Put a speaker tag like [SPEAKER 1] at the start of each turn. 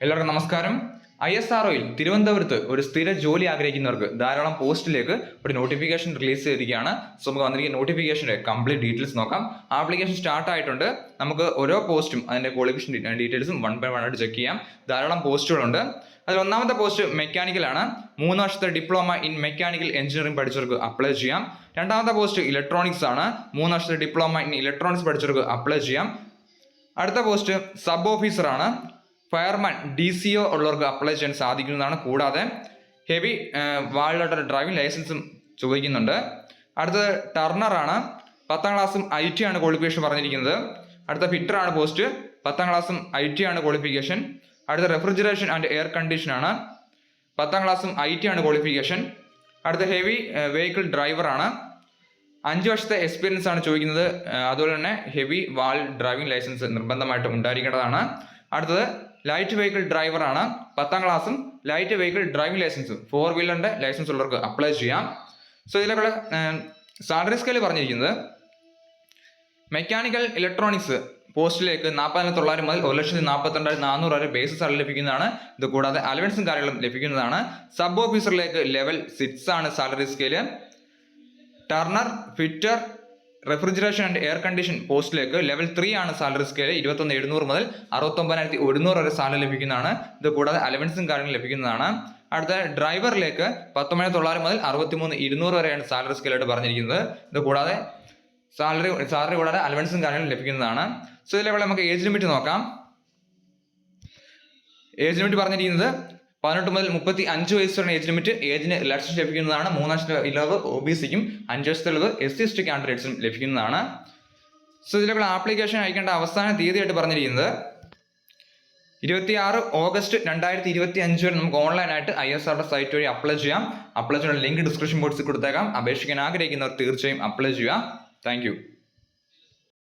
[SPEAKER 1] എല്ലാവർക്കും നമസ്കാരം. I S R ഒയിൽ തിരുവനന്തപുരത്ത് ഒരു സ്ഥിര ജോലി ആഗ്രഹിക്കുന്നവർക്ക് ധാരാളം പോസ്റ്റിലേക്ക് ഒരു നോട്ടിഫിക്കേഷൻ റിലീസ് ചെയ്തിരിക്കുകയാണ്. സോ നമുക്ക് വന്നിരിക്കുന്ന നോട്ടിഫിക്കേഷന്റെ കംപ്ലീറ്റ് ഡീറ്റെയിൽസ് നോക്കാം. ആപ്ലിക്കേഷൻ സ്റ്റാർട്ട് ആയിട്ടുണ്ട്. നമുക്ക് ഓരോ പോസ്റ്റും അതിന്റെ ക്വാളിഫിക്കേഷൻ ഡീറ്റെയിൽസും വൺ ബൈ വൺ ആയിട്ട് ചെക്ക് ചെയ്യാം. ധാരാളം പോസ്റ്റുകളുണ്ട്. അതിൽ ഒന്നാമത്തെ പോസ്റ്റ് മെക്കാനിക്കലാണ് മൂന്ന് വർഷത്തെ ഡിപ്ലോമ ഇൻ മെക്കാനിക്കൽ എഞ്ചിനീയറിംഗ് പഠിച്ചവർക്ക് അപ്ലൈ ചെയ്യാം. രണ്ടാമത്തെ പോസ്റ്റ് ഇലക്ട്രോണിക്സ് ആണ്. മൂന്ന് വർഷത്തെ ഡിപ്ലോമ ഇൻ ഇലക്ട്രോണിക്സ് പഠിച്ചവർക്ക് അപ്ലൈ ചെയ്യാം. അടുത്ത പോസ്റ്റ് സബ് ഓഫീസറാണ് ഫയർമാൻ ഡി സി ഒ ഉള്ളവർക്ക് അപ്ലൈ ചെയ്യാൻ സാധിക്കുന്നതാണ്. കൂടാതെ ഹെവി വാളിലോട്ടൊരു ഡ്രൈവിംഗ് ലൈസൻസും ചോദിക്കുന്നുണ്ട്. അടുത്തത് ടർണറാണ് പത്താം ക്ലാസ്സും ഐ ടി ആണ് ക്വാളിഫിക്കേഷൻ പറഞ്ഞിരിക്കുന്നത്. അടുത്ത ഫിറ്ററാണ് പോസ്റ്റ് പത്താം ക്ലാസ്സും ഐ ടി ആണ് ക്വാളിഫിക്കേഷൻ അടുത്ത റെഫ്രിജറേഷൻ ആൻഡ് എയർ കണ്ടീഷൻ ആണ്. പത്താം ക്ലാസ്സും ഐ ടി ആണ് ക്വാളിഫിക്കേഷൻ അടുത്ത ഹെവി വെഹിക്കിൾ ഡ്രൈവറാണ് അഞ്ച് വർഷത്തെ എക്സ്പീരിയൻസ് ആണ് ചോദിക്കുന്നത്. അതുപോലെ തന്നെ ഹെവി വാൾ ഡ്രൈവിംഗ് ലൈസൻസ് നിർബന്ധമായിട്ടും ഉണ്ടായിരിക്കേണ്ടതാണ്. അടുത്തത് ലൈറ്റ് വെഹിക്കിൾ ഡ്രൈവറാണ് പത്താം ക്ലാസ്സും ലൈറ്റ് വെഹിക്കിൾ ഡ്രൈവിംഗ് ലൈസൻസും ഫോർ വീലറിന്റെ ലൈസൻസ് ഉള്ളവർക്ക് അപ്ലൈ ചെയ്യാം. സോ ഇതിലൊക്കെ സാലറി സ്കെയിൽ പറഞ്ഞിരിക്കുന്നത്. മെക്കാനിക്കൽ ഇലക്ട്രോണിക്സ് പോസ്റ്റിലേക്ക് നാൽപ്പതിനായിരത്തി തൊള്ളായിരം മുതൽ ഒരു ലക്ഷത്തി നാൽപ്പത്തിരണ്ടായിരത്തി നാനൂറ് വരെ ബേസ് സാലറി ലഭിക്കുന്നതാണ്. ഇത് കൂടാതെ അലവൻസും കാര്യങ്ങളും ലഭിക്കുന്നതാണ്. സബ് ഓഫീസറിലേക്ക് ലെവൽ സിക്സ് ആണ് salary scale turner fitter refrigeration and air condition പോസ്റ്റിലേക്ക് ലെവൽ ത്രീ ആണ് സാലറി സ്കെയിൽ ഇരുപത്തൊന്ന് എഴുന്നൂറ് മുതൽ അറുപത്തൊമ്പതിനായിരത്തി ഒരുന്നൂറ് വരെ സാലറി ലഭിക്കുന്നതാണ്. ഇത് കൂടാതെ അലവൻസും കാര്യങ്ങളും ലഭിക്കുന്നതാണ്. അടുത്ത ഡ്രൈവറിലേക്ക് പത്തൊമ്പത് തൊള്ളായിരം മുതൽ അറുപത്തിമൂന്ന് ഇരുന്നൂറ് വരെയാണ് സാലറി സ്കെയിലായിട്ട് പറഞ്ഞിരിക്കുന്നത്. ഇത് കൂടാതെ സാലറി സാലറി കൂടാതെ അലവൻസും കാര്യങ്ങളും ലഭിക്കുന്നതാണ്. സോ ഇതിലെ നമുക്ക് ഏജ് ലിമിറ്റ് നോക്കാം. ഏജ് ലിമിറ്റ് പറഞ്ഞിരിക്കുന്നത് പതിനെട്ട് മുതൽ മുപ്പത്തി അഞ്ച് വയസ്സ് വരെ ഏജ് ലിമിറ്റ് ഏജിന് റിലാക്സേഷൻ ലഭിക്കുന്നതാണ്. മൂന്നാം വർഷത്തെ ഇളവ് ഒ ബി സിക്കും അഞ്ച് വർഷത്തെ ഇളവ് എസ് സി എസ് ടി കാൻഡിഡേറ്റ്സും ലഭിക്കുന്നതാണ്. സോ ഇതിലേക്കുള്ള ആപ്ലിക്കേഷൻ അയക്കേണ്ട അവസാന തീയതിയായിട്ട് പറഞ്ഞിരിക്കുന്നത് ഇരുപത്തിയാറ് ഓഗസ്റ്റ് രണ്ടായിരത്തി ഇരുപത്തി അഞ്ച് വരെ നമുക്ക് ഓൺലൈനായിട്ട് ഐ എസ് ആറുടെ സൈറ്റ് വഴി അപ്ലൈ ചെയ്യാം. അപ്ലൈ ചെയ്യാനുള്ള ലിങ്ക് ഡിസ്ക്രിപ്ഷൻ ബോക്സിൽ കൊടുത്തേക്കാം. അപേക്ഷിക്കാൻ ആഗ്രഹിക്കുന്നവർ തീർച്ചയായും അപ്ലൈ ചെയ്യുക. താങ്ക്